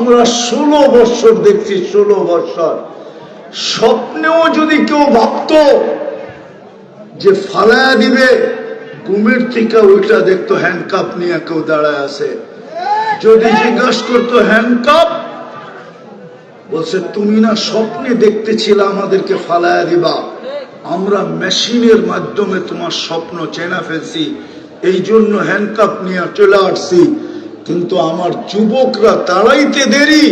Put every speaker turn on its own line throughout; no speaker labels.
আমরা ষোলো বৎসর দেখছি, ষোলো বৎসর স্বপ্নেও যদি কেউ ভাবতো যে ফালায়া দিবে কুমির থেকে ওইটা দেখতো হ্যান্ডকাপ নিয়ে কেউ দাঁড়ায় আছে। যদি জিজ্ঞাসা করতো হ্যান্ডকাপ বলছে, তুমি না স্বপ্নে দেখতেছিলে আমাদেরকে ফালায়া দিবা? আমরা মেশিনের মাধ্যমে তোমার স্বপ্ন চেনা ফেলছি এই জন্য হ্যান্ডকাপ নিয়ে চলে আসছি। কিন্তু আমার যুবকরা তাড়াইতে দেরি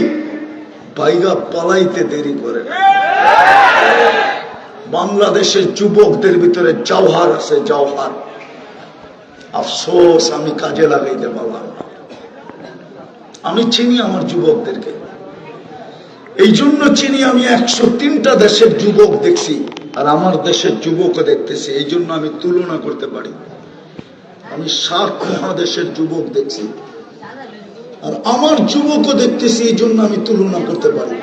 বাইগা পালাইতে দেরি করে। বাংলাদেশের যুবকদের ভিতরে জওহার আছে, জওহার। আফসোস, আমি কাজে লাগাইতে পারলাম আমি চিনি আমার যুবকদেরকে। এই জন্য চিনি আমি একশো তিনটা দেশের যুবক দেখছি, আর আমার দেশের যুবকও দেখতেছি। এই জন্য আমি তুলনা করতে পারি। আমি সাত মহাদেশের যুবক দেখছি। আর আমার যুবকও দেখতেছি, এই জন্য আমি তুলনা করতে পারি।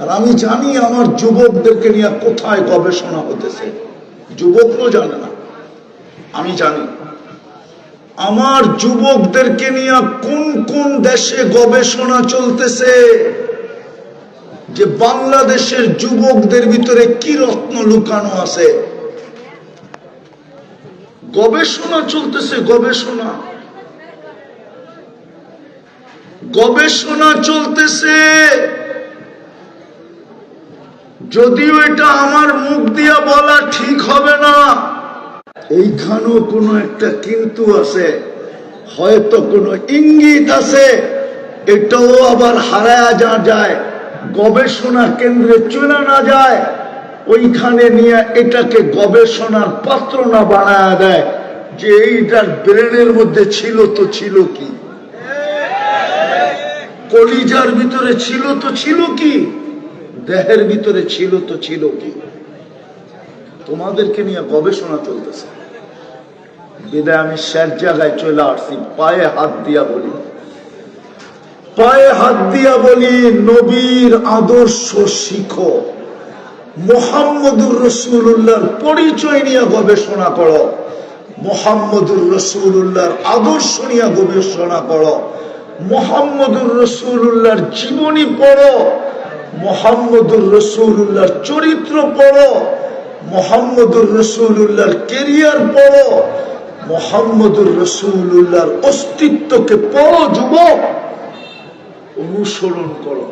আর আমি জানি আমার যুবকদেরকে নিয়ে কোথায় গবেষণা হতেছে। যুবকও জানে না। আমি জানি। আমার যুবকদেরকে নিয়ে কোন কোন দেশে গবেষণা চলতেছে? যে বাংলাদেশের যুবকদের ভিতরে কি রত্ন লুকানো আছে? গবেষণা চলতেছে, গবেষণা। গবেষণা চলতেছে। যদিও এটা আমার মুখ দিয়া বলা ঠিক হবে না, এইখানেও কোনো একটা কিন্তু আছে, হয়তো কোনো ইঙ্গিত আছে, এটাও আবার হারায়া যা যায়, গবেষণা কেন্দ্রে চলে না যায়, ওইখানে নিয়ে এটাকে গবেষণার পাত্র না বানায় দেয়, যে এইটার ব্রেনের মধ্যে ছিল তো ছিল কি? কলিজার ভিতরে ছিল তো ছিল কি? দেহের ভিতরে ছিল তো ছিল কি? তোমাদেরকে নিয়ে গবেষণা চলতেছে। বিদায় আমি শেষ জায়গায় চলে আসছি, পায়ে হাত দিয়া বলি। পায়ে হাত দিয়া বলি, নবীর আদর্শ শিখো। মোহাম্মদুর রসুল্লাহর পরিচয় নিয়ে গবেষণা করো। মোহাম্মদুর রসুল্লাহর আদর্শ নিয়ে গবেষণা করো। মোহাম্মদুর রসুল্লাহর জীবনী পড়ো, মোহাম্মদুর রসুল্লাহর চরিত্র পড়ো, মোহাম্মদুর রসুল্লাহর কেরিয়ার পড়ো, মোহাম্মদুর রসুল্লাহর অস্তিত্বকে পড়ো যুবক, অনুসরণ করো।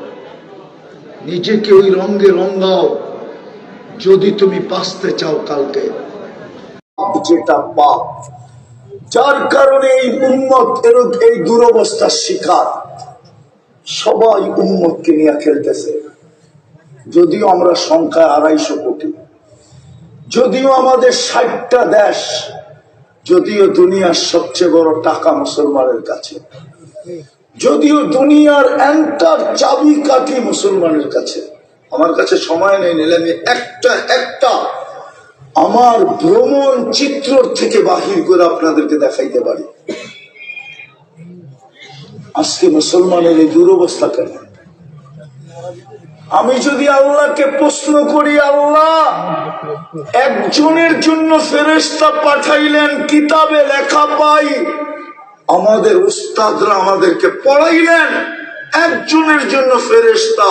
নিজেকে ওই রঙে রঙাও, যদি তুমি বাঁচতে চাও কালকে। যেটা পাপ যার কারণে এই উন্মত এরূপ এই দুরবস্থার শিকার। সবাই উন্মতকে নিয়ে খেলতেছে। যদিও আমরা সংখ্যায় আড়াইশো কোটি। যদিও আমাদের ষাটটা দেশ, যদিও দুনিয়ার সবচেয়ে বড় টাকা মুসলমানের কাছে। যদিও দুনিয়ার এন্টার চাবি কাঠি মুসলমানের কাছে। আমার কাছে সময় নেই, নিলে একটা একটা আমার ভ্রমণ চিত্র থেকে বাহির করে আপনাদেরকে দেখাইতে পারি। আজকে মুসলমানের এই দুরবস্থা কেন? আমি যদি আল্লাহকে প্রশ্ন করি, আল্লাহ, একজনের জন্য ফেরেস্তা পাঠাইলেন, কিতাবে লেখা পাই, আমাদের উস্তাদরা আমাদেরকে পড়াইলেন, একজনের জন্য ফেরেস্তা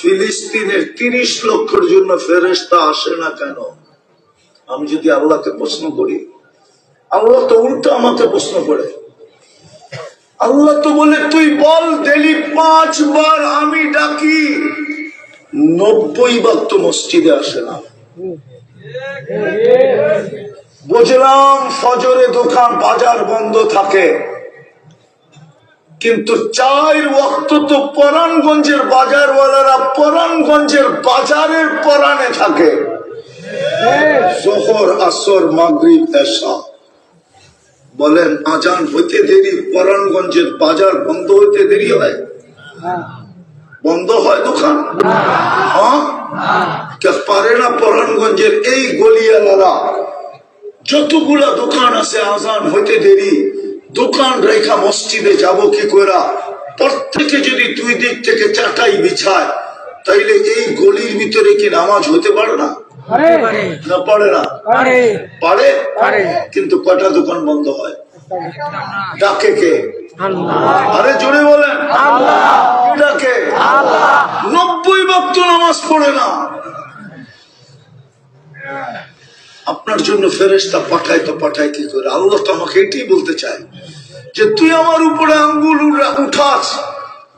ফিলিস্তিনের তিরিশ লক্ষের জন্য ফেরেস্তা আসে না কেন? আমি যদি আল্লাহকে প্রশ্ন করি, আল্লাহ তো উল্টো আমাকে প্রশ্ন করে। আল্লাহ তো বলে, তুই বল ডেলি পাঁচবার আমি ডাকি। নব্বই বার তো মসজিদে আসে না বুঝলাম ফজরে দোকান বাজার বন্ধ থাকে। কিন্তু চার ওয়াক্ত তো পরাণগঞ্জের বাজারওয়ালারা পরাণগঞ্জের বাজারের পরাণে থাকে। জোহর, আসর, মাগরিব এসা বলেন, আজান হইতে দেরি পরাণগঞ্জের বাজার বন্ধ হইতে দেরি হয়? বন্ধ হয় দোকান হ্যাঁ? পারে না পরাণগঞ্জের এই গলিয়ালারা যতগুলা দোকান আছে, আজান হইতে দেরি। দোকান রেখা মসজিদে যাব কি করা প্রত্যেকে যদি দুই দিক থেকে চাটাই বিছায়, তাইলে এই গলির ভিতরে কি নামাজ হতে পারে না? না পারে না। পারে। কিন্তু কটা দোকান বন্ধ হয়? ডাকে কে? আরে জোরে বলেন। ডাকে। নামাজ পড়ে না। আপনার জন্য ফেরেস্তা পাঠায় তো পাঠায় কি করে? আল্লাহ তো আমাকে এটাই বলতে চায় যে তুই আমার উপরে আঙ্গুল উঠাস।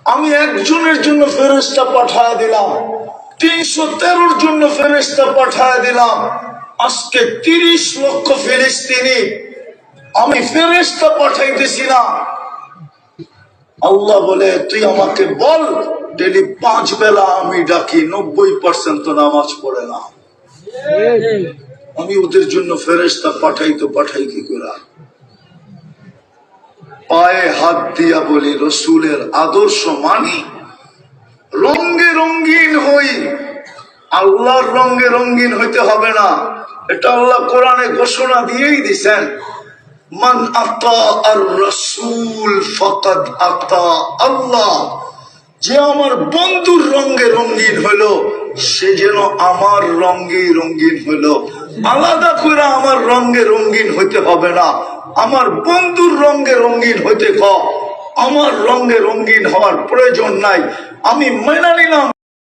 আমি একজনের জন্য ফেরেস্তা পাঠায় দিলাম। তিনশো জন্য ফেরেস্তা পাঠায় দিলাম। আজকে তিরিশ লক্ষ ফিলিস্তিনি। আমি ফেরেস্তা পাঠাইতেছি না। আল্লাহ বলে, তুই আমাকে বল, ডেলি পাঁচ বেলা আমি ডাকি, নব্বই পার্সেন্ট নামাজ পড়ে না। আমি ওদের জন্য ফেরেস্তা পাঠাই তো পাঠাই কি করে? পায়ে হাত দিয়া বলি, রসুলের আদর্শ মানি রঙ্গে রঙ্গিন হই, আল্লাহর রঙ্গে রঙ্গিন হইতে হবে না। এটা আল্লাহ কোরআনে ঘোষণা দিয়েই দিছেন, মান আতা আর রসুল ফকাদ আতা আল্লাহ। যে আমার বন্ধুর রঙ্গে রঙ্গিন হলো সে যেন আমার রঙ্গে রঙ্গিন হলো আলাদা করে আমার রঙ্গে রঙ্গিন হইতে হবে না। আমার বন্ধুর রঙ্গে রঙ্গিন হইতে ক। আমার রঙ্গে রঙ্গিন হওয়ার প্রয়োজন নাই। আমি মেনে নিলাম